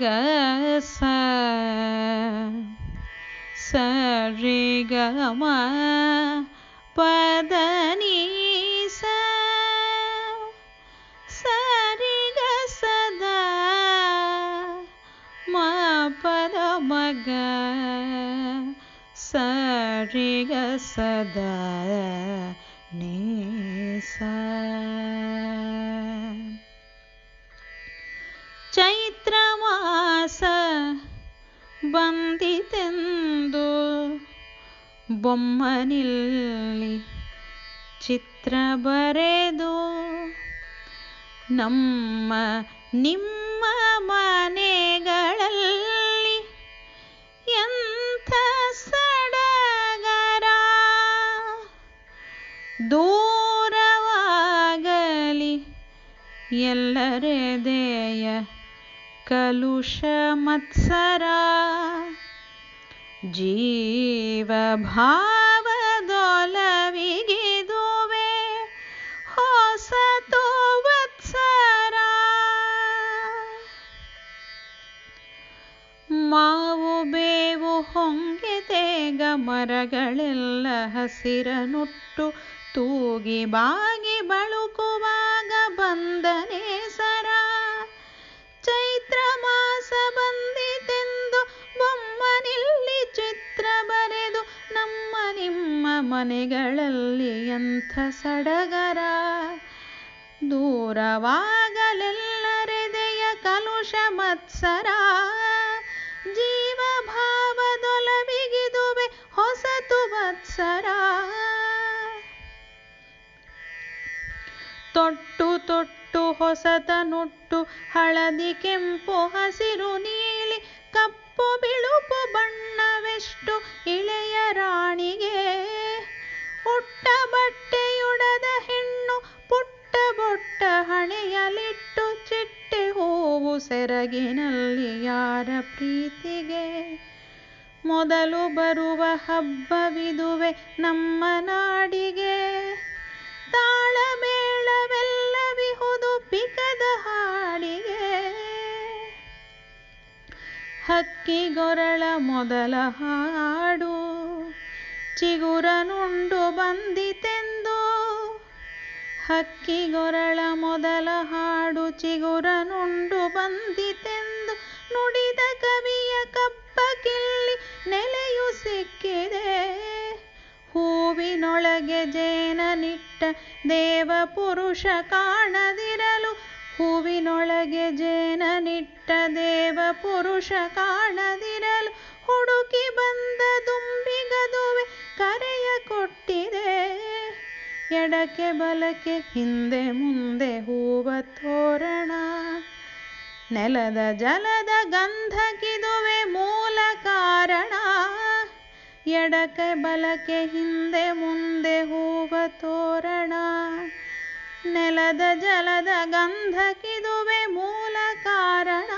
ಗ ಸ ಸರಿ ಗ ಮ ಪದ ನೀ ಸ ಸರಿ ಗ ಸದ ಮ ಪದ ಮಗ ಸರಿ ಗ ಸದ ನೀ ಬಂದಿತೆಂದು ಬೊಮ್ಮನಿಲ್ಲಿ ಚಿತ್ರ ಬರೆದು ನಮ್ಮ ನಿಮ್ಮ ಮನೆಗಳಲ್ಲಿ ಎಂಥ ಸಡಗರ ದೂರವಾಗಲಿ ಎಲ್ಲರೆದೆಯ ಕಲುಷ ಮತ್ಸರ ಜೀವ ಭಾವದೊಲವಿಗಿದುವೆ ಹೊಸತು ವತ್ಸರ ಮಾವು ಬೇವು ಹೊಂಗೆತೆಗ ಮರಗಳೆಲ್ಲ ಹಸಿರನುಟ್ಟು ತೂಗಿ ಬಾಗಿ ಬಳುಕುವಾಗ ಬಂದನೆ ಮನೆಗಳಲ್ಲಿ ಎಂಥ ಸಡಗರ. ದೂರವಾಗಲೆಲ್ಲರೆದೆಯ ಕಲುಷ ಮತ್ಸರ. ಜೀವ ಭಾವದೊಲವಿಗಿದುವೆ ಹೊಸತು ಮತ್ಸರ. ತೊಟ್ಟು ತೊಟ್ಟು ಹೊಸತ ನುಟ್ಟು ಹಳದಿ ಕೆಂಪು ಹಸಿರು ನೀಲಿ ಸೆರಗಿನಲ್ಲಿ ಯಾರ ಪ್ರೀತಿಗೆ ಮೊದಲು ಬರುವ ಹಬ್ಬವಿದುವೆ ನಮ್ಮ ನಾಡಿಗೆ. ತಾಳಮೇಳವೆಲ್ಲವಿಹುದು ಪಿಕದ ಹಾಡಿಗೆ. ಹಕ್ಕಿಗೊರಳ ಮೊದಲ ಹಾಡು ಚಿಗುರನುಂಡು ಬಂದಿತೆಂದು ಹಕ್ಕಿಗೊರಳ ಮೊದಲ ಹಾಡು ಚಿಗುರನುಂಡು ಬಂದಿತೆಂದು ನುಡಿದ ಕವಿಯ ಕಪ್ಪ ಕಿಲ್ಲಿ ನೆಲೆಯು ಸಿಕ್ಕಿದೆ. ಹೂವಿನೊಳಗೆ ಜೇನನಿಟ್ಟ ದೇವ ಪುರುಷ ಕಾಣದಿರಲು ಹೂವಿನೊಳಗೆ ಜೇನನಿಟ್ಟ ದೇವ ಪುರುಷ ಕಾಣದಿರಲು ಎಡಕ್ಕೆ ಬಲಕ್ಕೆ ಹಿಂದೆ ಮುಂದೆ ಹೂವ ತೋರಣ. ನೆಲದ ಜಲದ ಗಂಧಕಿದುವೆ ಮೂಲ ಕಾರಣ. ಎಡಕ್ಕೆ ಬಲಕ್ಕೆ ಹಿಂದೆ ಮುಂದೆ ಹೂವ ತೋರಣ. ನೆಲದ ಜಲದ ಗಂಧಕಿದುವೆ ಮೂಲ ಕಾರಣ.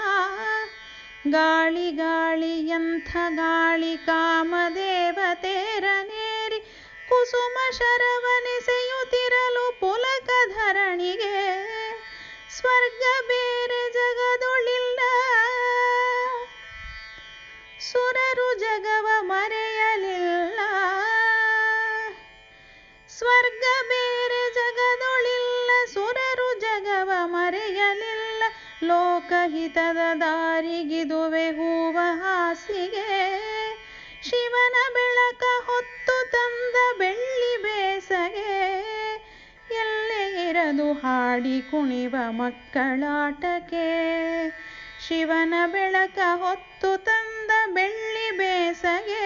ಗಾಳಿ ಗಾಳಿ ಎಂಥ ಗಾಳಿ ಕಾಮದೇವತೆರನೇರಿ ಕುಸುಮ ಶರವನೆಸೆಯುತ್ತಿರಲು ಸುರರು ಜಗವ ಮರೆಯಲಿಲ್ಲ. ಸ್ವರ್ಗ ಬೇರೆ ಜಗದೊಳಿಲ್ಲ, ಸುರರು ಜಗವ ಮರೆಯಲಿಲ್ಲ. ಲೋಕಹಿತದ ದಾರಿಗಿದುವೆ ಹೂವ ಹಾಸಿಗೆ. ಶಿವನ ಬೆಳಕ ಹೊತ್ತು ತಂದ ಬೆಳ್ಳಿ ಬೇಸಗೆ. ಎಲ್ಲೇ ಇರದು ಹಾಡಿ ಕುಣಿವ ಮಕ್ಕಳಾಟಕ್ಕೆ. ಶಿವನ ಬೆಳಕ ಹೊತ್ತು ತಂದ ಬೆಳ್ಳಿ ಬೇಸಗೆ.